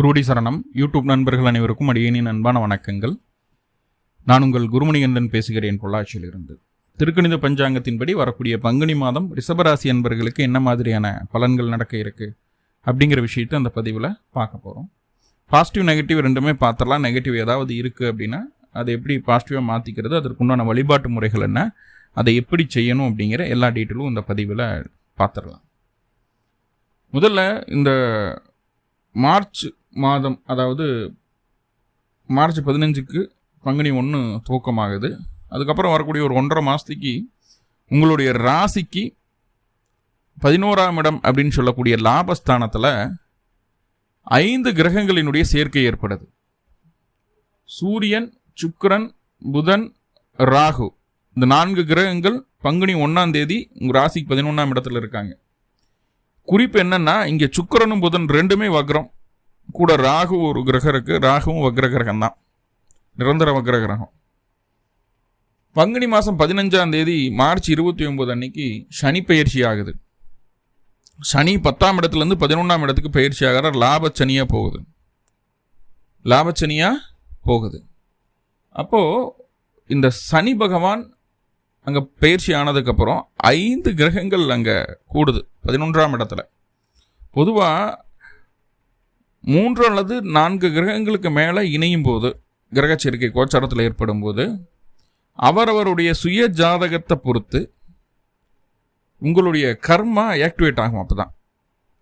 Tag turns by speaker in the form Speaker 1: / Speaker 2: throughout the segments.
Speaker 1: குருடி சரணம். யூடியூப் நண்பர்கள் அனைவருக்கும் அடியேனின் அன்பான வணக்கங்கள். நான் உங்கள் குருமணிகண்டன் பேசுகிறேன் பொள்ளாச்சியிலிருந்து. திருக்கணித பஞ்சாங்கத்தின்படி வரக்கூடிய பங்குனி மாதம் ரிஷபராசி அன்பர்களுக்கு என்ன மாதிரியான பலன்கள் நடக்க இருக்கு அப்படிங்கிற விஷயத்தை அந்த பதிவில் பார்க்க போகிறோம் பாசிட்டிவ் நெகட்டிவ் ரெண்டுமே பார்த்துடலாம். நெகட்டிவ் ஏதாவது இருக்குது அப்படின்னா அதை எப்படி பாசிட்டிவாக மாற்றிக்கிறது அதற்குண்டான வழிபாட்டு முறைகள் என்ன அதை எப்படி செய்யணும் அப்படிங்கிற எல்லா டீட்டெயிலும் இந்த பதிவில் பார்த்துடலாம். முதல்ல இந்த மார்ச் மாதம் அதாவது மார்ச் பதினஞ்சுக்கு பங்குனி ஒன்று துவக்கமாகுது. அதுக்கப்புறம் வரக்கூடிய ஒரு ஒன்றரை மாதத்துக்கு உங்களுடைய ராசிக்கு பதினோராம் இடம் அப்படின்னு சொல்லக்கூடிய லாபஸ்தானத்தில் ஐந்து கிரகங்களினுடைய சேர்க்கை ஏற்படுது. சூரியன் சுக்கரன் புதன் ராகு. இந்த நான்கு கிரகங்கள் பங்குனி ஒன்றாம் தேதி உங்கள் ராசிக்கு பதினொன்றாம் இடத்துல இருக்காங்க. குறிப்பு என்னன்னா இங்கே சுக்கரனும் புதன் ரெண்டுமே வக்ரம். கூட ராகு ஒரு கிரகம் இருக்கு ராகுவும் வக்ர கிரகம் தான் நிரந்தர வக்ர கிரகம் பங்குனி மாதம் பதினஞ்சாம் தேதி மார்ச் இருபத்தி ஒன்பது அன்னைக்கு சனி பயிற்சி ஆகுது. சனி பத்தாம் இடத்துலேருந்து பதினொன்றாம் இடத்துக்கு பயிற்சி ஆகிற லாபச்சனியாக போகுது. லாபச்சனியாக போகுது. அப்போது இந்த சனி பகவான் அங்கே பயிற்சி ஆனதுக்கப்புறம் ஐந்து கிரகங்கள் அங்கே கூடுது. பதினொன்றாம் இடத்துல. பொதுவாக மூன்று அல்லது நான்கு கிரகங்களுக்கு மேலே இணையும் போது கிரகச்சேர்க்கை கோச்சாரத்தில் ஏற்படும் போது அவரவருடைய சுய ஜாதகத்தை பொறுத்து உங்களுடைய கர்மா ஆக்டிவேட் ஆகும் அப்போ தான்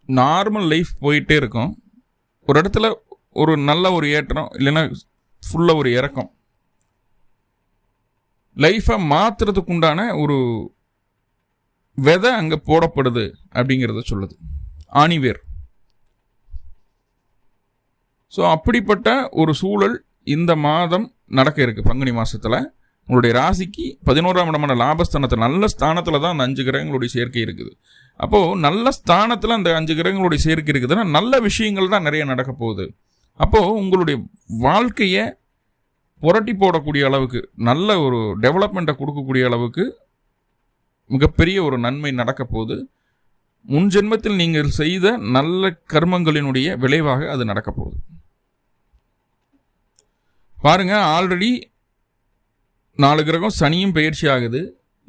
Speaker 1: நார்மல் லைஃப் போயிட்டே இருக்கும். ஒரு இடத்துல ஒரு நல்ல ஒரு ஏற்றம் இல்லைன்னா ஃபுல்லாக ஒரு இறக்கம். லைஃப்பை மாற்றுறதுக்கு உண்டான ஒரு விதை அங்கே போடப்படுது அப்படிங்கிறத சொல்லுது. ஆணிவேர். ஸோ அப்படிப்பட்ட ஒரு சூழல் இந்த மாதம் நடக்க இருக்குது பங்குனி மாதத்தில் உங்களுடைய ராசிக்கு பதினோராம் இடமான லாபஸ்தானத்தில் நல்ல ஸ்தானத்தில் தான் அந்த அஞ்சு கிரகங்களுடைய சேர்க்கை இருக்குது. அப்போது நல்ல ஸ்தானத்தில் அந்த அஞ்சு கிரகங்களுடைய சேர்க்கை இருக்குதுன்னா நல்ல விஷயங்கள் தான் நிறைய நடக்க போகுது. அப்போது உங்களுடைய வாழ்க்கையை புரட்டி போடக்கூடிய அளவுக்கு நல்ல ஒரு டெவலப்மெண்ட்டை கொடுக்கக்கூடிய அளவுக்கு மிகப்பெரிய ஒரு நன்மை நடக்க போகுது. முன் ஜென்மத்தில் நீங்கள் செய்த நல்ல கர்மங்களினுடைய விளைவாக அது நடக்க போகுது. பாருங்க ஆல்ரெடி நாலு கிரகம் சனியும் பயிற்சி ஆகுது.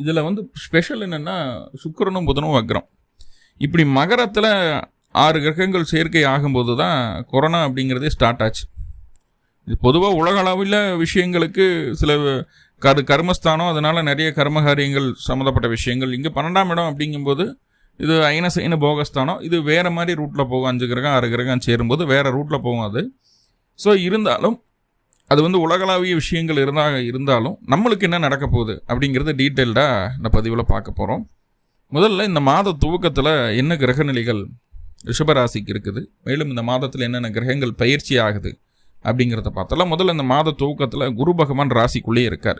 Speaker 1: இதில் வந்து ஸ்பெஷல் என்னென்னா சுக்கரனும் புதனும் வக்ரம். இப்படி மகரத்தில் ஆறு கிரகங்கள் சேர்க்கை ஆகும்போது தான் கொரோனா அப்படிங்கிறதே ஸ்டார்ட் ஆச்சு. இது பொதுவாக உலக அளவில் விஷயங்களுக்கு சில கரு கர்மஸ்தானம் அதனால் நிறைய கர்மகாரியங்கள் சம்மந்தப்பட்ட விஷயங்கள். இங்கே பன்னெண்டாம் இடம் அப்படிங்கும்போது இது ஐன சைன போகஸ்தானம். இது வேறு மாதிரி ரூட்டில் போகும். அஞ்சு கிரகம் ஆறு கிரகம் சேரும்போது வேறு ரூட்டில் போகும் அது. ஸோ இருந்தாலும் அது வந்து உலகளாவிய விஷயங்கள் இருந்தால் இருந்தாலும் நம்மளுக்கு என்ன நடக்க போகுது அப்படிங்கிறத டீட்டெயில்டாக இந்த பதிவில் பார்க்க போகிறோம் முதல்ல இந்த மாத துவக்கத்தில் என்ன கிரகநிலைகள் ரிஷபராசிக்கு இருக்குது? மேலும் இந்த மாதத்தில் என்னென்ன கிரகங்கள் பயிற்சி ஆகுது அப்படிங்கிறத பார்த்தலாம் முதல்ல இந்த மாத துவக்கத்தில் குரு பகவான் ராசிக்குள்ளேயே இருக்கார்.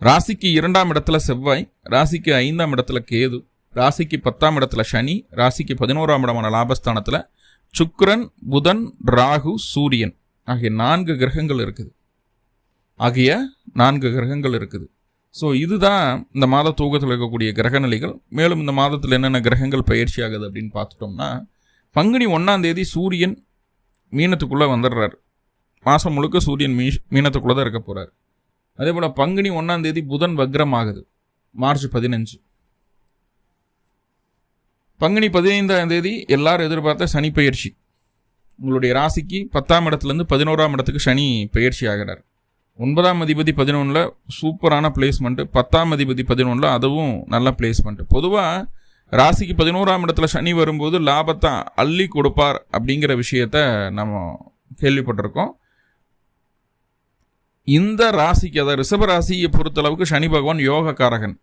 Speaker 1: ராசிக்கு இரண்டாம் இடத்துல செவ்வாய் ராசிக்கு ஐந்தாம் இடத்துல கேது ராசிக்கு பத்தாம் இடத்துல சனி ராசிக்கு பதினோராம் இடமான லாபஸ்தானத்தில் சுக்ரன் புதன் ராகு சூரியன். ஆகிய நான்கு கிரகங்கள் இருக்குது. ஆகிய நான்கு கிரகங்கள் இருக்குது. ஸோ இதுதான் இந்த மாத தூக்கத்தில் இருக்கக்கூடிய கிரகநிலைகள். மேலும் இந்த மாதத்தில் என்னென்ன கிரகங்கள் பயிற்சி ஆகுது அப்படின்னு பார்த்துட்டோம்னா பங்குனி ஒன்றாம் தேதி சூரியன் மீனத்துக்குள்ளே வந்துடுறார். மாதம் முழுக்க சூரியன் மீ மீனத்துக்குள்ளே தான் இருக்க போகிறார் அதே போல் பங்குனி ஒன்றாம் தேதி புதன் வக்ரம் ஆகுது மார்ச் பதினஞ்சு. பங்குனி பதினைந்தாம் தேதி எல்லாரும் எதிர்பார்த்த சனி பயிற்சி. உங்களுடைய ராசிக்கு பத்தாம் இடத்துலேருந்து பதினோராம் இடத்துக்கு சனி பயிற்சி ஆகிறார் ஒன்பதாம் அதிபதி பதினொன்றில் சூப்பரான பிளேஸ்மெண்ட்டு பத்தாம் அதிபதி பதினொன்றில் அதுவும் நல்ல பிளேஸ்மெண்ட்டு பொதுவாக ராசிக்கு பதினோராம் இடத்துல சனி வரும்போது லாபத்தை அள்ளி கொடுப்பார் அப்படிங்கிற விஷயத்த நம்ம கேள்விப்பட்டிருக்கோம். இந்த ராசிக்கு அதாவது ரிஷப ராசியை பொறுத்தளவுக்கு சனி பகவான் யோகக்காரகன்.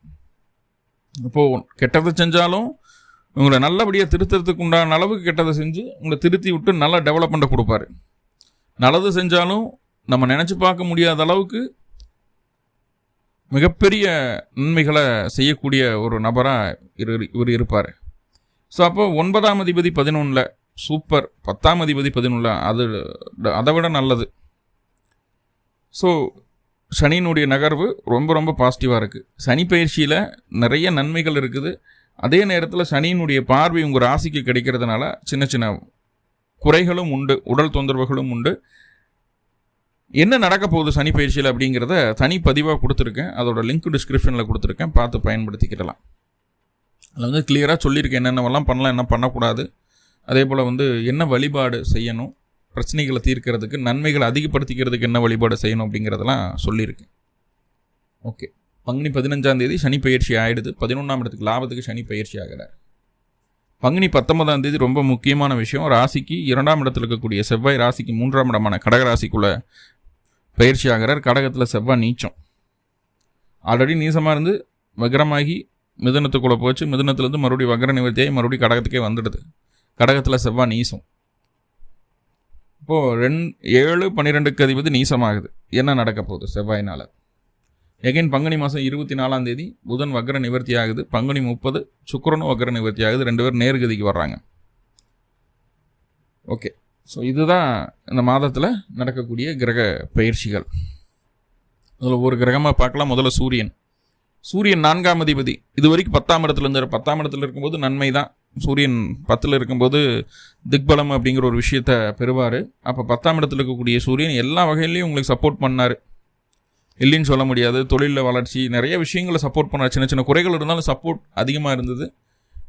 Speaker 1: இப்போது கெட்டதை செஞ்சாலும் உங்களை நல்லபடியாக திருத்தறதுக்கு உண்டான அளவுக்கு கெட்டதை செஞ்சு உங்களை திருத்தி விட்டு நல்லா டெவலப்மெண்ட்டை கொடுப்பாரு. நல்லது செஞ்சாலும் நம்ம நினச்சி பார்க்க முடியாத அளவுக்கு மிகப்பெரிய நன்மைகளை செய்யக்கூடிய ஒரு நபராக இரு இவர் இருப்பார். ஸோ அப்போ ஒன்பதாம் அதிபதி பதினொன்றில் சூப்பர் பத்தாம் அதிபதி பதினொன்றில் அது அதை விட நல்லது. ஸோ சனியினுடைய நகர்வு ரொம்ப ரொம்ப பாசிட்டிவாக இருக்குது சனி பயிற்சியில் நிறைய நன்மைகள் இருக்குது. அதே நேரத்தில் சனியினுடைய பார்வை உங்கள் ராசிக்கு கிடைக்கிறதுனால சின்ன சின்ன குறைகளும் உண்டு உடல் தொந்தரவுகளும் உண்டு. என்ன நடக்க போகுது சனி பயிற்சியில் அப்படிங்கிறத தனி பதிவாக கொடுத்துருக்கேன். அதோட லிங்க் டிஸ்கிரிப்ஷனில் கொடுத்துருக்கேன். பார்த்து பயன்படுத்திக்கிடலாம். அதில் வந்து கிளியராக சொல்லியிருக்கேன் என்னென்னவெல்லாம் பண்ணலாம் என்ன பண்ணக்கூடாது. அதே போல் வந்து என்ன வழிபாடு செய்யணும் பிரச்சனைகளை தீர்க்கிறதுக்கு நன்மைகளை அதிகப்படுத்திக்கிறதுக்கு என்ன வழிபாடு செய்யணும் அப்படிங்கிறதெல்லாம் சொல்லியிருக்கேன் ஓகே. பங்குனி பதினஞ்சாம் தேதி சனி பயிற்சி ஆகிடுது பதினொன்றாம் இடத்துக்கு லாபத்துக்கு சனி பயிற்சி ஆகிறார் பங்குனி பத்தொன்பதாம் தேதி ரொம்ப முக்கியமான விஷயம். ராசிக்கு இரண்டாம் இடத்துல இருக்கக்கூடிய செவ்வாய் ராசிக்கு மூன்றாம் இடமான கடகராசிக்குள்ள பயிற்சி ஆகிறார். கடகத்தில் செவ்வாய் நீச்சம். ஆல்ரெடி நீசமாக இருந்து வக்ரமாகி மிதனத்துக்குள்ளே போச்சு. மிதனத்துலேருந்து மறுபடியும் வக்ர நிவர்த்தியாகி மறுபடியும் கடகத்துக்கே வந்துடுது. கடகத்தில் செவ்வாய் நீசம். இப்போது ரெண் ஏழு பன்னிரெண்டுக்கு அதிபதி நீசமாகுது. என்ன நடக்க போகுது செவ்வாயினால்? எகைன் பங்குனி மாதம் இருபத்தி நாலாம் தேதி புதன் வக்ர நிவர்த்தி ஆகுது. பங்குனி முப்பது சுக்கரனும் வக்ர நிவர்த்தி ஆகுது. ரெண்டு பேரும் நேர்கதிக்கு வர்றாங்க. ஓகே. ஸோ இதுதான் இந்த மாதத்தில் நடக்கக்கூடிய கிரக பயிற்சிகள். அதில் ஒரு கிரகமாக பார்க்கலாம். முதல்ல சூரியன். சூரியன் நான்காம் அதிபதி. இது வரைக்கும் பத்தாம் இடத்துல இருந்தார். பத்தாம் இடத்துல இருக்கும்போது நன்மை தான். சூரியன் பத்தில் இருக்கும்போது திக்பலம் அப்படிங்கிற ஒரு விஷயத்த பெறுவார். அப்போ பத்தாம் இடத்துல இருக்கக்கூடிய சூரியன் எல்லா வகையிலையும் உங்களுக்கு சப்போர்ட் பண்ணார். இல்லைன்னு சொல்ல முடியாது. தொழிலில் வளர்ச்சி நிறைய விஷயங்களை சப்போர்ட் பண்ணார். சின்ன சின்ன குறைகள் இருந்தாலும் சப்போர்ட் அதிகமாக இருந்தது.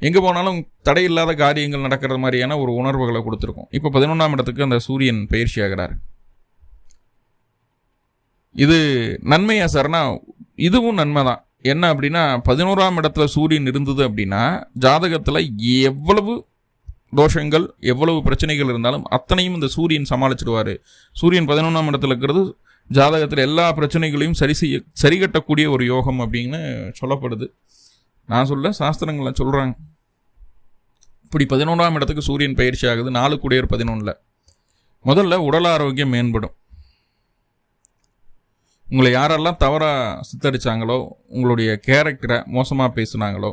Speaker 1: எங்கே போனாலும் தடையில்லாத காரியங்கள் நடக்கிற மாதிரியான ஒரு உணர்வுகளை கொடுத்துருக்கோம். இப்போ பதினொன்றாம் இடத்துக்கு அந்த சூரியன் பயிற்சி ஆகிறார். இது நன்மையா சார்னா இதுவும் நன்மை தான் என்ன அப்படின்னா பதினோராம் இடத்துல சூரியன் இருந்தது அப்படின்னா ஜாதகத்தில் எவ்வளவு தோஷங்கள் எவ்வளவு பிரச்சனைகள் இருந்தாலும் அத்தனையும் இந்த சூரியன் சமாளிச்சிடுவார். சூரியன் பதினொன்றாம் இடத்துல இருக்கிறது ஜாதகத்தில் எல்லா பிரச்சனைகளையும் சரி செய்ய சரி கட்டக்கூடிய ஒரு யோகம் அப்படின்னு சொல்லப்படுது. நான் சொல்ல சாஸ்திரங்களை சொல்கிறாங்க இப்படி பதினொன்றாம் இடத்துக்கு சூரியன் பயிற்சி ஆகுது நாலு குடியர் பதினொன்றில் முதல்ல உடல் ஆரோக்கியம் மேம்படும். உங்களை யாரெல்லாம் தவறாக சித்தரித்தாங்களோ உங்களுடைய கேரக்டரை மோசமாக பேசுனாங்களோ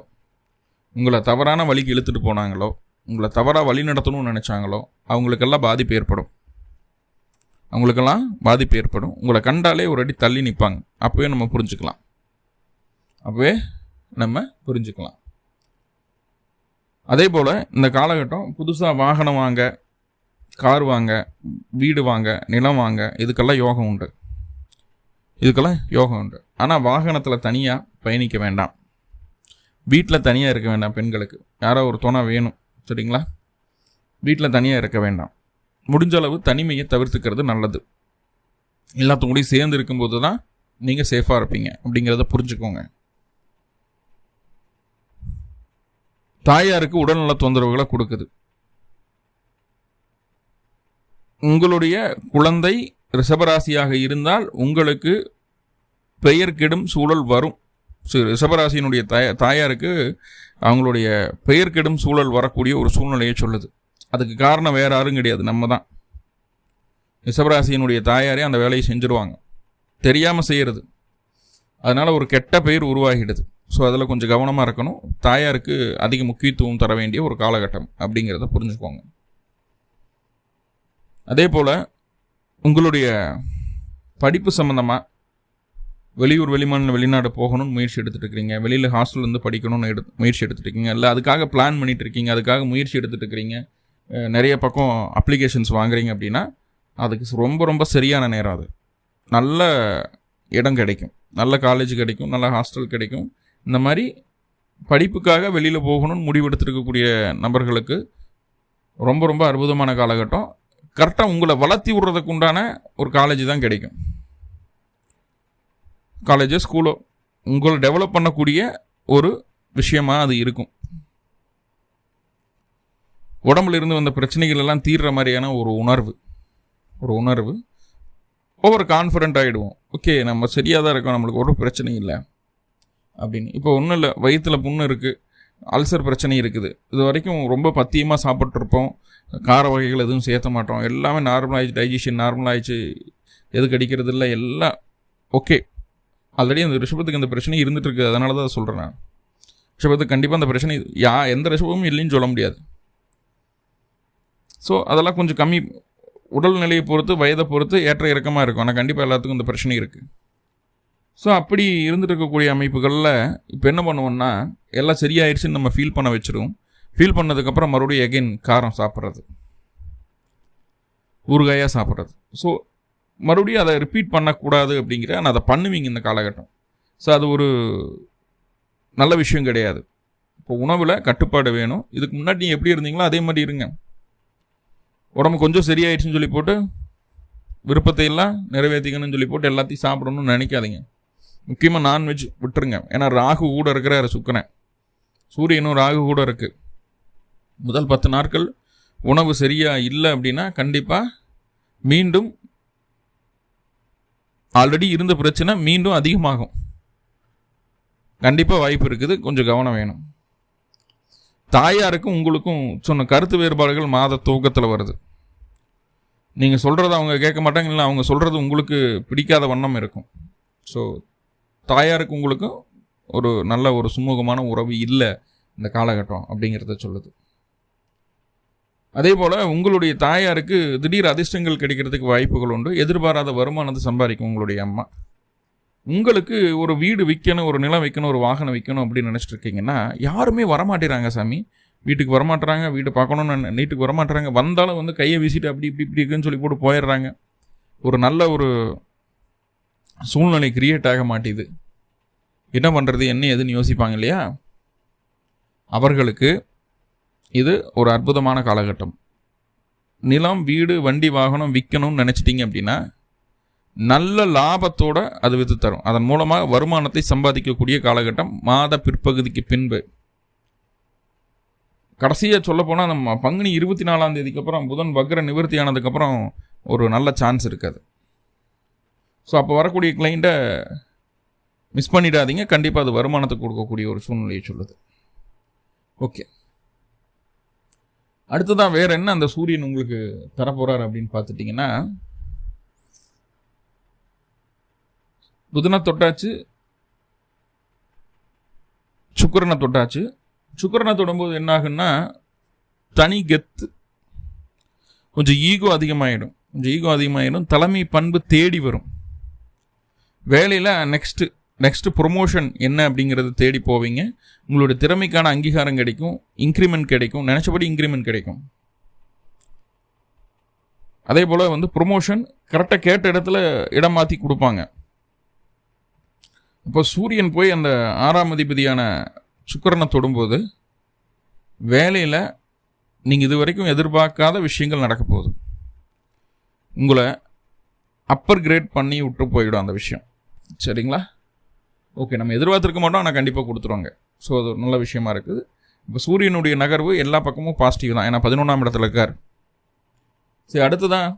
Speaker 1: உங்களை தவறான வழிக்கு இழுத்துட்டு போனாங்களோ உங்களை தவறாக வழி நடத்தணும்னு நினச்சாங்களோ அவங்களுக்கெல்லாம் பாதிப்பு ஏற்படும். அவங்களுக்கெல்லாம் பாதிப்பு ஏற்படும். உங்களை கண்டாலே ஒரு அடி தள்ளி நிற்பாங்க அப்போவே நம்ம புரிஞ்சுக்கலாம். அப்போவே நம்ம புரிஞ்சுக்கலாம். அதே போல் இந்த காலகட்டம் புதுசாக வாகனம் வாங்க கார் வாங்க வீடு வாங்க நிலம் வாங்க இதுக்கெல்லாம் யோகம் உண்டு. இதுக்கெல்லாம் யோகம் உண்டு. ஆனால் வாகனத்தில் தனியாக பயணிக்க வேண்டாம். வீட்டில் தனியாக இருக்க வேண்டாம் பெண்களுக்கு. யாரோ ஒரு துணை வேணும் சரிங்களா? வீட்டில் தனியாக இருக்க வேண்டாம். முடிஞ்ச அளவு தனிமையை தவிர்த்துக்கிறது நல்லது. எல்லாத்துக்கும் கூட சேர்ந்து இருக்கும்போது தான் நீங்கள் சேஃபாக இருப்பீங்க அப்படிங்கிறத புரிஞ்சுக்கோங்க. தாயாருக்கு உடல்நல தொந்தரவுகளை கொடுக்குது. உங்களுடைய குழந்தை ரிஷபராசியாக இருந்தால் உங்களுக்கு பெயர் கெடும் சூழல் வரும். ரிஷபராசியினுடைய தாய தாயாருக்கு அவங்களுடைய பெயர் கெடும் சூழல் வரக்கூடிய ஒரு சூழ்நிலையை சொல்லுது. அதுக்கு காரணம் வேறு யாரும் கிடையாது. நம்ம தான் ரிஷபராசியினுடைய தாயாரே அந்த வேலையை செஞ்சுருவாங்க. தெரியாமல் செய்கிறது அதனால் ஒரு கெட்ட பெயர் உருவாகிடுது. ஸோ அதில் கொஞ்சம் கவனமாக இருக்கணும். தாயாருக்கு அதிக முக்கியத்துவம் தர வேண்டிய ஒரு காலகட்டம் அப்படிங்கிறத புரிஞ்சுக்கோங்க. அதே போல் உங்களுடைய படிப்பு சம்மந்தமாக வெளியூர் வெளிமாநில வெளிநாடு போகணும்னு முயற்சி எடுத்துகிட்டு வெளியில் ஹாஸ்டல் வந்து படிக்கணும்னு எடு முயற்சி எடுத்துகிட்டு இருக்கீங்க. இல்லை அதுக்காக பிளான் பண்ணிகிட்டு இருக்கீங்க. அதுக்காக முயற்சி எடுத்துகிட்டு இருக்கிறீங்க. நிறைய பக்கம் அப்ளிகேஷன்ஸ் வாங்குறீங்க அப்படின்னா அதுக்கு ரொம்ப ரொம்ப சரியான நேரம் அது. நல்ல இடம் கிடைக்கும். நல்ல காலேஜ் கிடைக்கும் நல்ல ஹாஸ்டல் கிடைக்கும். இந்த மாதிரி படிப்புக்காக வெளியில் போகணும்னு முடிவெடுத்துருக்கக்கூடிய நபர்களுக்கு ரொம்ப ரொம்ப அற்புதமான காலகட்டம். கரெக்டாக உங்களை வளர்த்தி விடுறதுக்கு உண்டான ஒரு காலேஜ் தான் கிடைக்கும். காலேஜோ ஸ்கூலோ உங்களை டெவலப் பண்ணக்கூடிய ஒரு விஷயமாக அது இருக்கும். உடம்புல இருந்து வந்த பிரச்சனைகள் எல்லாம் தீர்ற மாதிரியான ஒரு உணர்வு. ஒரு உணர்வு. ஓவர் கான்ஃபிடென்ட் ஆகிடுவோம் ஓகே நம்ம சரியாக தான் இருக்கோம் நம்மளுக்கு ஒரு பிரச்சனை இல்லை. அப்படின்னு. இப்போ ஒன்றும் இல்லை வயிற்றில் புண்ணு இருக்குது அல்சர் பிரச்சனை இருக்குது. இது வரைக்கும் ரொம்ப பத்தியமாக சாப்பிட்ருப்போம் கார வகைகள் எதுவும் சேர்த்த மாட்டோம். எல்லாமே நார்மலாகிடுச்சு டைஜஷன் நார்மலாகிடுச்சு எது கடிக்கிறது இல்லை எல்லாம் ஓகே ஆல்ரெடி அந்த ரிஷபத்துக்கு அந்த பிரச்சனை இருந்துகிட்டு இருக்குது. அதனால தான் சொல்கிறேன் நான். ரிஷபத்துக்கு கண்டிப்பாக அந்த பிரச்சனை யா எந்த ரிஷபமும் இல்லைன்னு சொல்ல முடியாது. ஸோ அதெல்லாம் கொஞ்சம் கம்மி உடல்நிலையை பொறுத்து வயதை பொறுத்து ஏற்ற இறக்கமாக இருக்கும். ஆனால் கண்டிப்பாக எல்லாத்துக்கும் இந்த பிரச்சனை இருக்குது ஸோ அப்படி இருந்துட்டு இருக்கக்கூடிய அமைப்புகளில் இப்போ என்ன பண்ணுவோம்னா எல்லாம் சரியாயிடுச்சுன்னு நம்ம ஃபீல் பண்ண வச்சிடும் ஃபீல் பண்ணதுக்கப்புறம் மறுபடியும் எகைன் காரம் சாப்பிட்றது. ஊறுகாயாக சாப்பிட்றது. ஸோ மறுபடியும் அதை ரிப்பீட் பண்ணக்கூடாது அப்படிங்கிற ஆனால் அதை பண்ணுவீங்க இந்த காலகட்டம். ஸோ அது ஒரு நல்ல விஷயம் கிடையாது. இப்போ உணவில் கட்டுப்பாடு வேணும். இதுக்கு முன்னாடி நீங்கள் எப்படி இருந்தீங்களோ அதே மாதிரி இருங்க. உடம்பு கொஞ்சம் சரியாயிடுச்சுன்னு சொல்லி போட்டு விருப்பத்தை எல்லாம் நிறைவேற்றிக்கணும்னு சொல்லி போட்டு எல்லாத்தையும் சாப்பிடணும்னு நினைக்காதீங்க. முக்கியமாக நான்வெஜ் விட்டுருங்க. ஏன்னா ராகு கூட இருக்கிற சுக்கனை சூரியனும் ராகு கூட இருக்குது முதல் பத்து நாட்கள் உணவு சரியாக இல்லை அப்படின்னா கண்டிப்பாக மீண்டும் ஆல்ரெடி இருந்த பிரச்சனை மீண்டும் அதிகமாகும். கண்டிப்பாக வாய்ப்பு இருக்குது. கொஞ்சம் கவனம் வேணும். தாயாருக்கும் உங்களுக்கும் சொன்ன கருத்து வேறுபாடுகள் மாத தூக்கத்தில் வருது. நீங்கள் சொல்கிறத அவங்க கேட்க மாட்டாங்க இல்லை அவங்க சொல்கிறது உங்களுக்கு பிடிக்காத வண்ணம் இருக்கும். ஸோ தாயாருக்கு உங்களுக்கும் ஒரு நல்ல ஒரு சுமூகமான உறவு இல்லை இந்த காலகட்டம் அப்படிங்கிறத சொல்லுது. அதே போல் உங்களுடைய தாயாருக்கு திடீர் அதிர்ஷ்டங்கள் கிடைக்கிறதுக்கு வாய்ப்புகள் உண்டு. எதிர்பாராத வருமானத்தை சம்பாதிக்கும் உங்களுடைய அம்மா. உங்களுக்கு ஒரு வீடு விற்கணும் ஒரு நிலம் விற்கணும் ஒரு வாகனம் விற்கணும் அப்படின்னு நினச்சிட்டு இருக்கீங்கன்னா யாருமே வரமாட்டேறாங்க சாமி. வீட்டுக்கு வரமாட்டுறாங்க வீடு பார்க்கணுன்னு நீட்டுக்கு வரமாட்டுறாங்க. வந்தாலும் வந்து கையை வீசிட்டு அப்படி இப்படி இப்படி இருக்குன்னு சொல்லி போட்டு போயிடுறாங்க. ஒரு நல்ல ஒரு சூழ்நிலை கிரியேட் ஆக மாட்டேது. என்ன பண்ணுறது என்ன எதுன்னு யோசிப்பாங்க இல்லையா? அவர்களுக்கு இது ஒரு அற்புதமான காலகட்டம். நிலம் வீடு வண்டி வாகனம் விற்கணும்னு நினச்சிட்டிங்க அப்படின்னா நல்ல லாபத்தோடு அது வித்து தரும். அதன் மூலமாக வருமானத்தை சம்பாதிக்கக்கூடிய காலகட்டம் மாத பிற்பகுதிக்கு பின்பு. கடைசியாக சொல்லப்போனால் நம்ம பங்குனி இருபத்தி நாலாம் தேதிக்கு அப்புறம் புதன் வக்ர நிவர்த்தி ஆனதுக்கப்புறம் ஒரு நல்ல சான்ஸ் இருக்காது. ஸோ அப்போ வரக்கூடிய கிளைண்ட்டை மிஸ் பண்ணிடாதீங்க. கண்டிப்பாக அது வருமானத்தை கொடுக்கக்கூடிய ஒரு சூழ்நிலையை சொல்லுது. ஓகே அடுத்ததான் வேற என்ன அந்த சூரியன் உங்களுக்கு தரப்போகிறார் அப்படின்னு பார்த்துட்டிங்கன்னா புதனை தொட்டாச்சு சுக்கரனை தொட்டாச்சு. சுக்கரனை தொடும்போது என்ன ஆகுன்னா தனி கெத்து கொஞ்சம் ஈகோ அதிகமாகிடும் கொஞ்சம் ஈகோ அதிகமாகிடும் தலைமை பண்பு தேடி வரும். வேலையில் நெக்ஸ்ட்டு நெக்ஸ்ட்டு ப்ரொமோஷன் என்ன அப்படிங்கிறத தேடி போவீங்க. உங்களுடைய திறமைக்கான அங்கீகாரம் கிடைக்கும் இன்க்ரிமெண்ட் கிடைக்கும் நினச்சபடி இன்க்ரிமெண்ட் கிடைக்கும். அதே போல் வந்து ப்ரொமோஷன் கரெக்டாக கேட்ட இடத்துல இடம் மாற்றி கொடுப்பாங்க. இப்போ சூரியன் போய் அந்த ஆறாம் அதிபதியான சுக்கரனை தொடும்போது வேலையில் நீங்கள் இது வரைக்கும் எதிர்பார்க்காத விஷயங்கள் நடக்க போகுது. உங்களை அப்பர் கிரேட் பண்ணி விட்டு போயிடும் அந்த விஷயம். சரிங்களா? ஓகே நம்ம எதிர்பார்த்துருக்க மாட்டோம் ஆனால் கண்டிப்பாக கொடுத்துருவாங்க. ஸோ அது நல்ல விஷயமா இருக்குது. இப்போ சூரியனுடைய நகர்வு எல்லா பக்கமும் பாசிட்டிவ் தான். ஏன்னா பதினொன்றாம் இடத்துல இருக்கார். சரி அடுத்ததான்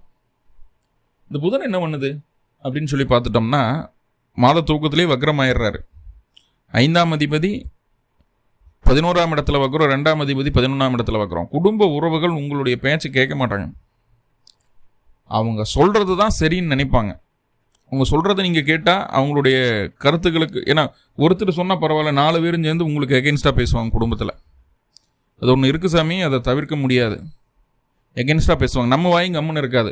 Speaker 1: இந்த புதன் என்ன பண்ணுது? அப்படின்னு சொல்லி பார்த்துட்டோம்னா மாத தூக்கத்திலே வக்ரமாயிடுறாரு ஐந்தாம் அதிபதி பதினோராம் இடத்துல வைக்கிறோம் ரெண்டாம் அதிபதி பதினொன்றாம் இடத்துல வைக்கிறோம் குடும்ப உறவுகள் உங்களுடைய பேச்சு கேட்க மாட்டாங்க. அவங்க சொல்கிறது தான் சரின்னு நினைப்பாங்க. அவங்க சொல்கிறத நீங்கள் கேட்டால் அவங்களுடைய கருத்துக்களுக்கு ஏன்னா ஒருத்தர் சொன்னால் பரவாயில்ல நாலு பேரும் சேர்ந்து உங்களுக்கு எகென்ஸ்டாக பேசுவாங்க குடும்பத்தில். அது ஒன்று இருக்குது சாமி அதை தவிர்க்க முடியாது. எகென்ஸ்டாக பேசுவாங்க. நம்ம வாயும் கம்முன்னு இருக்காது.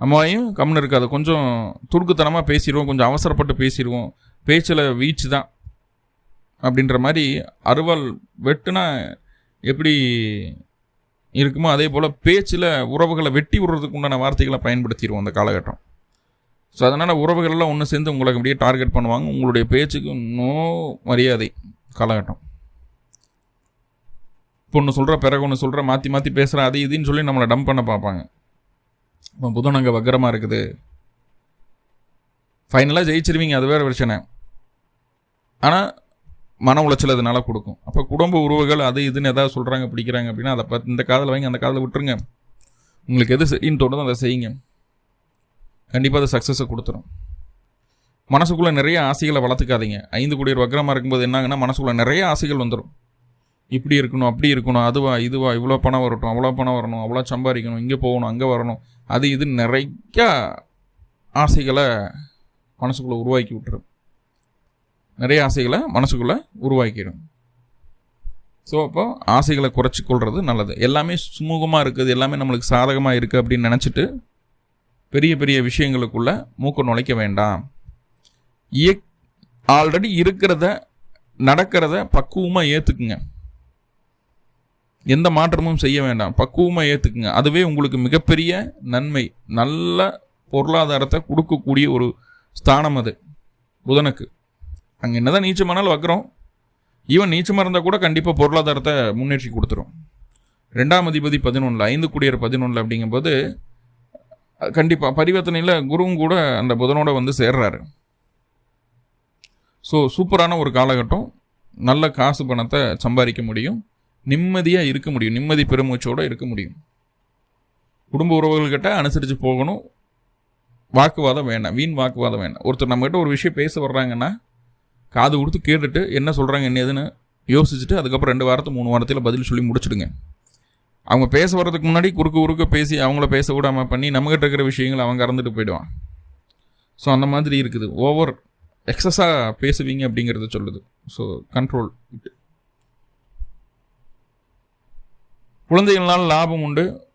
Speaker 1: நம்ம கம்னு கம்முன்னு இருக்காது. கொஞ்சம் துடுக்குத்தனமாக பேசிடுவோம். கொஞ்சம் அவசரப்பட்டு பேசிடுவோம். பேச்சில் வீச்சு தான். அப்படின்ற மாதிரி அருவாள் வெட்டுனா எப்படி இருக்குமோ அதே போல் பேச்சில் உறவுகளை வெட்டி விடுறதுக்கு உண்டான வார்த்தைகளை பயன்படுத்திடுவோம் அந்த காலகட்டம். ஸோ அதனால் உறவுகளெல்லாம் ஒன்று சேர்ந்து உங்களுக்கு அப்படியே டார்கெட் பண்ணுவாங்க. உங்களுடைய பேச்சுக்கு நோ மரியாதை காலகட்டம். இப்போ ஒன்று சொல்கிற பிறகு ஒன்று சொல்கிற மாற்றி மாற்றி பேசுகிற அது இதுன்னு சொல்லி நம்மளை டம்ப் பண்ண பார்ப்பாங்க. இப்போ புதன் அங்கே வக்கரமாக இருக்குது. ஃபைனலாக ஜெயிச்சிருவீங்க அது வேறு பிரச்சனை. ஆனால் மன உளைச்சல் அதனால கொடுக்கும். அப்போ குடும்ப உறவுகள் அது இதுன்னு எதாவது சொல்கிறாங்க பிடிக்கிறாங்க அப்படின்னா அதை பார்த்து இந்த காதில் வாங்கி அந்த காதில் விட்டுருங்க. உங்களுக்கு எது செய்யின்னு தோணுதோ அதை செய்யுங்க. கண்டிப்பாக அது சக்ஸஸை கொடுத்துரும். மனசுக்குள்ளே நிறைய ஆசைகளை வளர்த்துக்காதீங்க. ஐந்து கோடி வக்கரமாக இருக்கும்போது என்னாங்கன்னா மனசுக்குள்ளே நிறைய ஆசைகள் வந்துடும் இப்படி இருக்கணும் அப்படி இருக்கணும் அதுவா இதுவா இவ்வளோ பணம் வரட்டும் அவ்வளோ பணம் வரணும் அவ்வளோ சம்பாதிக்கணும் இங்கே போகணும் அங்கே வரணும். அது இது நிறைய ஆசைகளை மனசுக்குள்ளே உருவாக்கி விட்டுரும். நிறைய ஆசைகளை மனசுக்குள்ளே உருவாக்கிடும். ஸோ அப்போ ஆசைகளை குறைச்சி கொள்வது நல்லது. எல்லாமே சுமூகமாக இருக்குது எல்லாமே நம்மளுக்கு சாதகமாக இருக்குது அப்படின்னு நினச்சிட்டு பெரிய பெரிய விஷயங்களுக்குள்ள மூக்க நுழைக்க வேண்டாம். இயக் ஆல்ரெடி இருக்கிறத நடக்கிறத பக்குவமாக ஏற்றுக்குங்க எந்த மாற்றமும் செய்ய வேண்டாம். பக்குவமாக ஏற்றுக்குங்க அதுவே உங்களுக்கு மிகப்பெரிய நன்மை. நல்ல பொருளாதாரத்தை கொடுக்கக்கூடிய ஒரு ஸ்தானம் அது. புதனுக்கு. அங்கே என்னதான் நீச்சமானாலும் வைக்கிறோம் ஈவன் நீச்சமாக இருந்தால் கூட கண்டிப்பாக பொருளாதாரத்தை முன்னேற்றி கொடுத்துரும். ரெண்டாம் அதிபதி பதினொன்றில் ஐந்து குடியர் பதினொன்றில் அப்படிங்கும்போது கண்டிப்பாக பரிவர்த்தனையில் குருவும் கூட அந்த புதனோட வந்து சேர்றாரு. ஸோ சூப்பரான ஒரு காலகட்டம். நல்ல காசு பணத்தை சம்பாதிக்க முடியும். நிம்மதியாக இருக்க முடியும். நிம்மதி பெருமூச்சோடு இருக்க முடியும். குடும்ப உறவுகள்கிட்ட அனுசரித்து போகணும். வாக்குவாதம் வேண்டாம். வீண் வாக்குவாதம் வேண்டாம். ஒருத்தர் நம்மகிட்ட ஒரு விஷயம் பேச வர்றாங்கன்னா காது கொடுத்து கேட்டுட்டு என்ன சொல்கிறாங்க என்ன எதுன்னு யோசிச்சுட்டு அதுக்கப்புறம் ரெண்டு வாரத்து மூணு வாரத்தில் பதில் சொல்லி முடிச்சுடுங்க. அவங்க பேச வர்றதுக்கு முன்னாடி குறுக்க குறுக்க பேசி அவங்கள பேச விடாமல் பண்ணி நம்மகிட்ட இருக்கிற விஷயங்களை அவங்க இறந்துட்டு போயிடுவான். ஸோ அந்த மாதிரி இருக்குது. ஓவர் எக்ஸஸாக பேசுவீங்க அப்படிங்கிறத சொல்லுது. ஸோ கண்ட்ரோல் குழந்தைகளால் லாபம் உண்டு.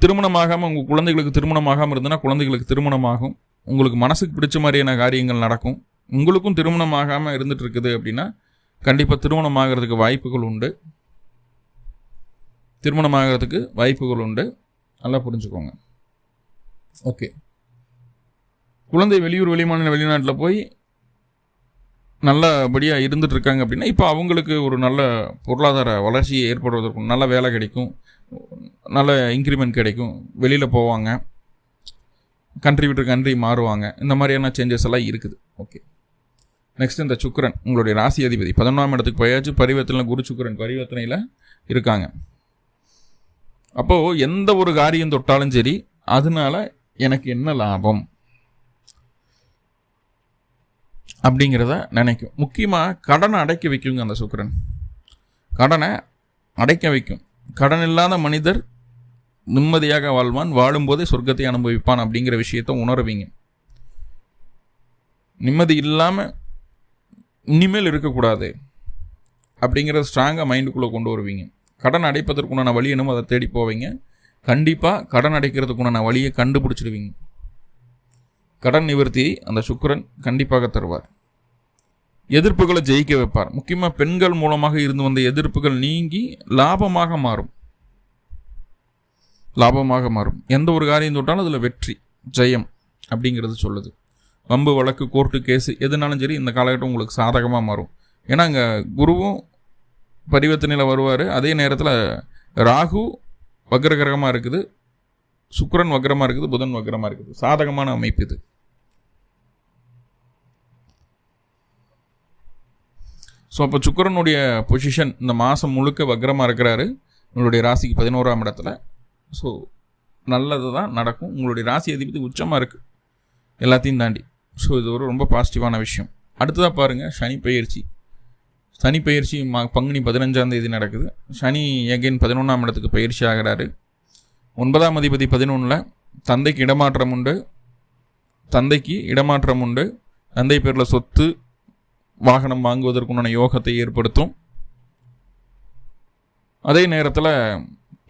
Speaker 1: திருமணமாகாமல் உங்கள் குழந்தைகளுக்கு திருமணமாகாமல் இருந்ததுன்னா குழந்தைகளுக்கு திருமணமாகும். உங்களுக்கு மனசுக்கு பிடிச்ச மாதிரியான காரியங்கள் நடக்கும். உங்களுக்கும் திருமணம் ஆகாமல் இருந்துட்டு இருக்குது அப்படின்னா கண்டிப்பாக திருமணம் ஆகிறதுக்கு வாய்ப்புகள் உண்டு. திருமணம் ஆகிறதுக்கு வாய்ப்புகள் உண்டு. நல்லா புரிஞ்சுக்கோங்க. ஓகே. குழந்தை வெளியூர் வெளிமாநில வெளிநாட்டில் போய் நல்லபடியாக இருந்துட்டு இருக்காங்க அப்படின்னா இப்போ அவங்களுக்கு ஒரு நல்ல பொருளாதார வளர்ச்சி ஏற்படுவதற்கும் நல்ல வேலை கிடைக்கும். நல்ல இன்க்ரிமெண்ட் கிடைக்கும். வெளியில் போவாங்க. கண்ட்ரி விட்டு கண்ட்ரி மாறுவாங்க. இந்த மாதிரியான சேஞ்சஸ் எல்லாம் இருக்குது. ஓகே நெக்ஸ்ட் இந்த சுக்கரன் உங்களுடைய ராசி அதிபதி. பதினொன்றாம் இடத்துக்கு போயாச்சு. பரிவர்த்தனை குரு சுக்கரன் பரிவர்த்தனையில் இருக்காங்க. அப்போது எந்த ஒரு காரியம் தொட்டாலும் சரி அதனால எனக்கு என்ன லாபம்? அப்படிங்கிறத நினைக்கும். முக்கியமாக கடனை அடைக்க வைக்குங்க அந்த சுக்கரன். கடனை அடைக்க வைக்கும். கடன் இல்லாத மனிதர் நிம்மதியாக வாழ்வான். வாழும்போதே சொர்க்கத்தை அனுபவிப்பான் அப்படிங்கிற விஷயத்த உணர்வீங்க. நிம்மதி இல்லாமல் இனிமேல் இருக்கக்கூடாது அப்படிங்கிறத ஸ்ட்ராங்காக மைண்டுக்குள்ளே கொண்டு வருவீங்க. கடன் அடைப்பதற்குண்டான வழி என்னமோ அதை தேடி போவீங்க. கண்டிப்பாக கடன் அடைக்கிறதுக்குண்டான வழியை கண்டுபிடிச்சிடுவீங்க. கடன் நிவர்த்தியை அந்த சுக்கரன் கண்டிப்பாக தருவார். எதிர்ப்புகளை ஜெயிக்க வைப்பார். முக்கியமாக பெண்கள் மூலமாக இருந்து வந்த எதிர்ப்புகள் நீங்கி லாபமாக மாறும். லாபமாக மாறும். எந்த ஒரு காரியம் தொட்டாலும் அதில் வெற்றி ஜெயம் அப்படிங்கிறது சொல்லுது. வம்பு வழக்கு கோர்ட்டு கேஸு எதுனாலும் சரி இந்த காலகட்டம் உங்களுக்கு சாதகமாக மாறும். ஏன்னா அங்கே குருவும் பரிவர்த்தனையில் வருவார். அதே நேரத்தில் ராகு வக்ரகிரகமாக இருக்குது. சுக்கரன் வக்ரமாக இருக்குது. புதன் வக்ரமாக இருக்குது. சாதகமான அமைப்பு இது. ஸோ அப்போ சுக்கரனுடைய பொசிஷன் இந்த மாதம் முழுக்க வக்ரமாக இருக்கிறாரு. உங்களுடைய ராசிக்கு பதினோராம் இடத்துல. ஸோ நல்லது தான் நடக்கும். உங்களுடைய ராசி அதிபதி உச்சமாக இருக்குது எல்லாத்தையும் தாண்டி. ஸோ இது ஒரு ரொம்ப பாசிட்டிவான விஷயம். அடுத்ததாக பாருங்கள் சனி பயிற்சி. சனி பயிற்சி மா பங்குனி பதினஞ்சாம் தேதி நடக்குது. சனி எகைன் பதினொன்றாம் இடத்துக்கு பயிற்சி ஆகிறாரு. ஒன்பதாம் அதிபதி பதினொன்றில் தந்தைக்கு இடமாற்றம் உண்டு. தந்தைக்கு இடமாற்றம் உண்டு. தந்தை பேரில் சொத்து வாகனம் வாங்குவதற்குண்டான யோகத்தை ஏற்படுத்தும். அதே நேரத்தில்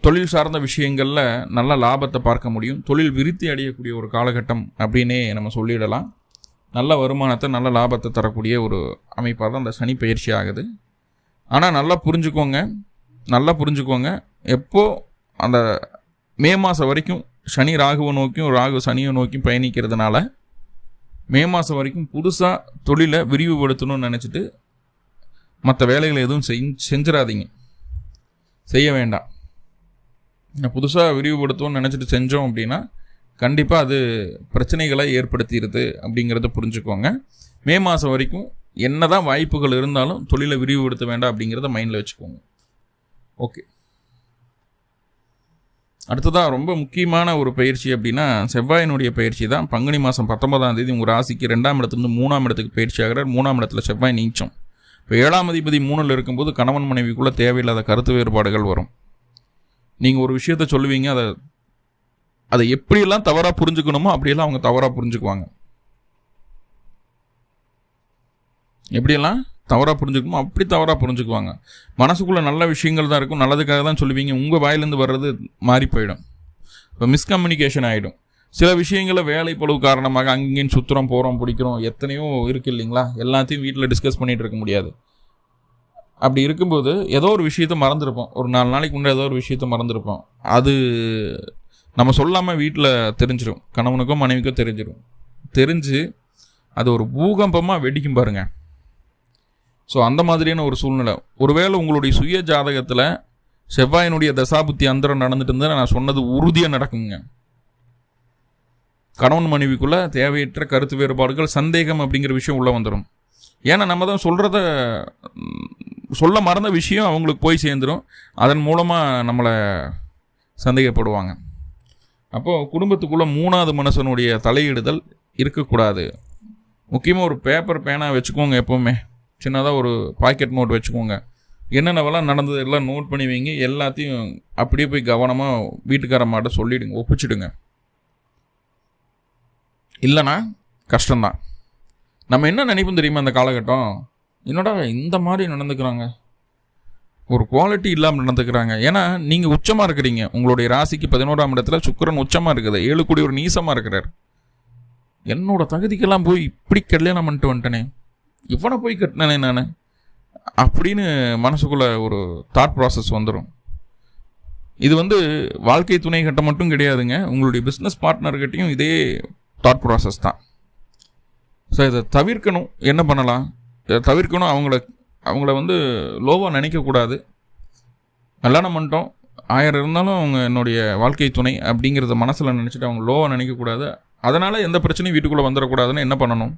Speaker 1: தொழில் சார்ந்த விஷயங்களில் நல்ல லாபத்தை பார்க்க முடியும். தொழில் விருத்தி அடையக்கூடிய ஒரு காலகட்டம் அப்படின்னே நம்ம சொல்லிடலாம். நல்ல வருமானத்தை நல்ல லாபத்தை தரக்கூடிய ஒரு அமைப்பாக தான் அந்த சனி பயிற்சி ஆகுது. ஆனால் நல்லா புரிஞ்சுக்கோங்க. நல்லா புரிஞ்சுக்கோங்க. எப்போ அந்த மே மாதம் வரைக்கும் சனி ராகுவை நோக்கியும் ராகு சனியை நோக்கியும் பயணிக்கிறதுனால மே மாதம் வரைக்கும் புதுசாக தொழிலை விரிவுபடுத்தணும்னு நினச்சிட்டு மற்ற வேலைகளை எதுவும் செய் செஞ்சிடாதீங்க செய்ய வேண்டாம். புதுசாக விரிவுபடுத்தணும்னு நினச்சிட்டு செஞ்சோம் அப்படின்னா கண்டிப்பாக அது பிரச்சனைகளை ஏற்படுத்திடுது அப்படிங்கிறத புரிஞ்சுக்கோங்க. மே மாதம் வரைக்கும் என்ன தான் வாய்ப்புகள் இருந்தாலும் தொழிலை விரிவுபடுத்த வேண்டாம் அப்படிங்கிறத மைண்டில் வச்சுக்கோங்க. ஓகே. அடுத்ததாக ரொம்ப முக்கியமான ஒரு பயிற்சி அப்படின்னா செவ்வாயினுடைய பயிற்சி தான். பங்குனி மாதம் பத்தொன்பதாம் தேதி உங்கள் ராசிக்கு ரெண்டாம் இடத்துலேருந்து மூணாம் இடத்துக்கு பயிற்சி ஆகிறார். மூணாம் இடத்துல செவ்வாய் நீச்சம். இப்போ ஏழாம் அதிபதி மூணில் இருக்கும்போது கணவன் மனைவிக்குள்ளே தேவையில்லாத கருத்து வேறுபாடுகள் வரும். நீங்கள் ஒரு விஷயத்த சொல்லுவீங்க அதை அதை எப்படியெல்லாம் தவறாக புரிஞ்சுக்கணுமோ அப்படியெல்லாம் அவங்க தவறாக புரிஞ்சுக்குவாங்க. எப்படியெல்லாம்? தவறாக புரிஞ்சுக்குமோ அப்படி தவறாக புரிஞ்சுக்குவாங்க. மனசுக்குள்ளே நல்ல விஷயங்கள் தான் இருக்கும். நல்லதுக்காக தான் சொல்லுவீங்க. உங்கள் வாயிலேருந்து வர்றது மாறி போயிடும். இப்போ மிஸ்கம்யூனிகேஷன் ஆகிடும் சில விஷயங்களை வேலை பொழுவு காரணமாக அங்கேயும் சுற்றுறோம் போகிறோம் பிடிக்கிறோம் எத்தனையோ இருக்குது இல்லைங்களா? எல்லாத்தையும் வீட்டில் டிஸ்கஸ் பண்ணிகிட்டு இருக்க முடியாது. அப்படி இருக்கும்போது ஏதோ ஒரு விஷயத்த மறந்துருப்போம். ஒரு நாலு நாளைக்கு முன்னாடி ஏதோ ஒரு விஷயத்த மறந்துருப்போம். அது நம்ம சொல்லாமல் வீட்டில் தெரிஞ்சிடும் கணவனுக்கோ மனைவிக்கோ தெரிஞ்சிடும் தெரிஞ்சு அது ஒரு பூகம்பமாக வெடிக்கும் பாருங்கள் ஸோ அந்த மாதிரியான ஒரு சூழ்நிலை. ஒருவேளை உங்களுடைய சுய ஜாதகத்தில் செவ்வாயினுடைய தசாபுத்தி அந்தரம் நடந்துட்டு இருந்தால் நான் சொன்னது உறுதியாக நடக்குங்க. கணவன் மனைவிக்குள்ளே தேவையற்ற கருத்து வேறுபாடுகள் சந்தேகம் அப்படிங்கிற விஷயம் உள்ளே வந்துடும் ஏன்னா நம்ம தான் சொல்கிறத சொல்ல மறந்த விஷயம் அவங்களுக்கு போய் சேர்ந்துடும் அதன் மூலமாக நம்மளை சந்தேகப்படுவாங்க. அப்போது குடும்பத்துக்குள்ளே மூணாவது மனுஷனுடைய தலையிடுதல் இருக்கக்கூடாது. முக்கியமாக ஒரு பேப்பர் பேனா வச்சுக்கோங்க எப்போவுமே. சின்னதாக ஒரு பாக்கெட் நோட் வச்சுக்கோங்க. என்னென்னவெல்லாம் நடந்தது எல்லாம் நோட் பண்ணி வைங்க. எல்லாத்தையும் அப்படியே போய் கவனமாக வீட்டுக்கார மாட்ட சொல்லிவிடுங்க ஒப்பிச்சிடுங்க. இல்லைனா கஷ்டம்தான். நம்ம என்ன நினைப்போம் தெரியுமா அந்த காலகட்டம்? என்னடா இந்த மாதிரி நடந்துக்கிறாங்க? ஒரு குவாலிட்டி இல்லாமல் நடந்துக்கிறாங்க. ஏன்னா நீங்கள் உச்சமாக இருக்கிறீங்க. உங்களுடைய ராசிக்கு பதினோராம் இடத்துல சுக்கரன் உச்சமாக இருக்குது. ஏழு கோடி ஒரு நீசமாக இருக்கிறார். என்னோட தகுதிக்கெல்லாம் போய் இப்படி கல்யாணம் பண்ணிட்டு வந்துட்டேனே. இவனை போய் கட்டினேனே நான். அப்படின்னு மனசுக்குள்ளே ஒரு தாட் ப்ராசஸ் வந்துடும் இது வந்து வாழ்க்கை துணை கட்ட மட்டும் கிடையாதுங்க. உங்களுடைய பிஸ்னஸ் பார்ட்னர்கிட்டையும் இதே தாட் ப்ராசஸ் தான். ஸோ இதை தவிர்க்கணும். என்ன பண்ணலாம்? இதை தவிர்க்கணும். அவங்கள அவங்கள வந்து லோவாக நினைக்கக்கூடாது. கல்யாணம் பண்ணிட்டோம். ஆயிரம் இருந்தாலும் அவங்க என்னுடைய வாழ்க்கை துணை அப்படிங்கிறத மனசில் நினச்சிட்டு அவங்க லோவாக நினைக்கக்கூடாது. அதனால் எந்த பிரச்சனையும் வீட்டுக்குள்ளே வந்துடக்கூடாதுன்னு என்ன பண்ணணும்?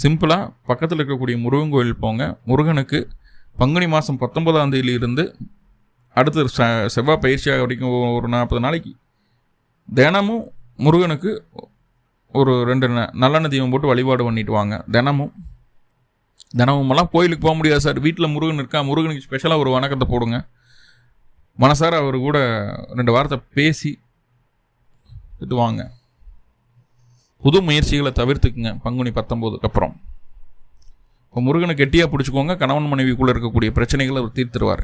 Speaker 1: சிம்பிளாக பக்கத்தில் இருக்கக்கூடிய முருகன் கோயில் போங்க. முருகனுக்கு பங்குனி மாதம் பத்தொன்பதாம் தேதியிலிருந்து அடுத்த செவ்வாய் பயிற்சியாக வரைக்கும் ஒரு நாற்பது நாளைக்கு தினமும் முருகனுக்கு ஒரு ரெண்டு நல்லெண்ணெய் தீபம் போட்டு வழிபாடு பண்ணிட்டு வாங்க. தினமும். தினமுமெல்லாம் கோயிலுக்கு போக முடியாது சார். வீட்டில் முருகன் இருக்கா? முருகனுக்கு ஸ்பெஷலாக ஒரு வணக்கத்தை போடுங்க. மனசார அவர் கூட ரெண்டு வாரத்தை பேசி இது வாங்க. புது முயற்சிகளை தவிர்த்துக்குங்க பங்குனி பத்தொம்போதுக்கு அப்புறம். இப்போ முருகனை கெட்டியாக பிடிச்சிக்கோங்க கணவன் மனைவிக்குள்ளே இருக்கக்கூடிய பிரச்சனைகளை அவர் தீர்த்துருவார்.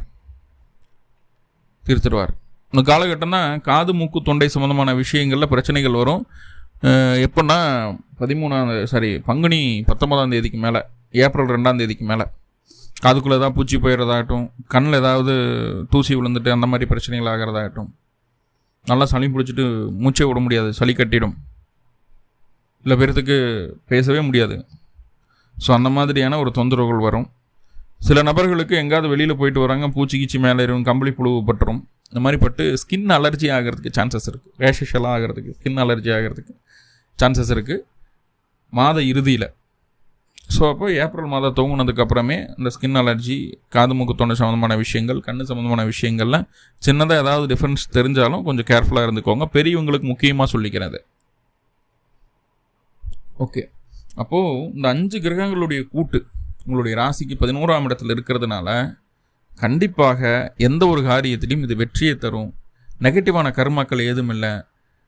Speaker 1: தீர்த்துருவார். இந்த காலகட்டம் தான் காது மூக்கு தொண்டை சம்மந்தமான விஷயங்களில் பிரச்சனைகள் வரும். எப்போன்னா பதிமூணாம் சாரி பங்குனி பத்தொன்பதாம் தேதிக்கு மேலே ஏப்ரல் ரெண்டாம் தேதிக்கு மேலே. காதுக்குள்ளே ஏதாவது பூச்சி போயிடுறதாகட்டும் கண்ணில் ஏதாவது தூசி விழுந்துட்டு அந்த மாதிரி பிரச்சனைகள் ஆகிறதாகட்டும். நல்லா சளி பிடிச்சிட்டு மூச்சை விட முடியாது சளி கட்டிடும். இல்லை பேர்த்துக்கு பேசவே முடியாது. ஸோ அந்த மாதிரியான ஒரு தொந்தரவுகள் வரும். சில நபர்களுக்கு எங்கேயாவது வெளியில் போயிட்டு வராங்க பூச்சி கீச்சி மேலே இருக்கும் கம்பளி புழுவு பட்டுரும். இந்த மாதிரி பட்டு ஸ்கின் அலர்ஜி ஆகிறதுக்கு சான்சஸ் இருக்குது ரேஷஷெல்லாம் எல்லாம் ஆகிறதுக்கு ஸ்கின் அலர்ஜி ஆகிறதுக்கு சான்சஸ் இருக்குது மாத இறுதியில். ஸோ அப்போ ஏப்ரல் மாதம் தூங்கினதுக்கு அப்புறமே இந்த ஸ்கின் அலர்ஜி காது மூக்கு தொண்டை சம்மந்தமான விஷயங்கள் கண் சம்மந்தமான விஷயங்கள்லாம் சின்னதாக ஏதாவது டிஃப்ரென்ஸ் தெரிஞ்சாலும் கொஞ்சம் கேர்ஃபுல்லாக இருந்துக்கோங்க. பெரியவங்களுக்கு முக்கியமாக சொல்லிக்கிறது ஓகே. அப்போது இந்த அஞ்சு கிரகங்களுடைய கூட்டு உங்களுடைய ராசிக்கு பதினோராம் இடத்துல இருக்கிறதுனால கண்டிப்பாக எந்த ஒரு காரியத்திலையும் இது வெற்றியை தரும். நெகட்டிவான கர்மாக்கள் ஏதும் இல்லை.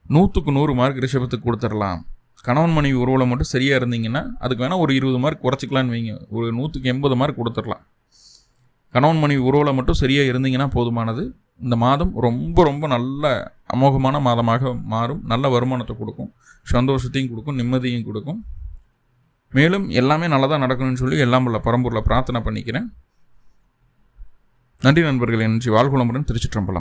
Speaker 1: நூற்றுக்கு நூறு மார்க் ரிஷபத்துக்கு கொடுத்துடலாம். கணவன் மனைவி உறவில் மட்டும் சரியாக இருந்தீங்கன்னா அதுக்கு வேணால் ஒரு இருபது மார்க் குறைச்சிக்கலான்னு வைங்க. ஒரு நூற்றுக்கு எண்பது மார்க் கொடுத்துடலாம். கணவன் மனைவி உறவில் மட்டும் சரியாக இருந்தீங்கன்னா போதுமானது. இந்த மாதம் ரொம்ப ரொம்ப நல்ல அமோகமான மாதமாக மாறும். நல்ல வருமானத்தை கொடுக்கும். சந்தோஷத்தையும் கொடுக்கும். நிம்மதியும் கொடுக்கும். மேலும் எல்லாமே நல்லதாக நடக்கணும்னு சொல்லி எல்லாம் உள்ள பரம்பூரில் பிரார்த்தனை பண்ணிக்கிறேன். நன்றி நண்பர்கள். என்று வாழ்குளமுடன் திருச்சிற்றம்பலம்.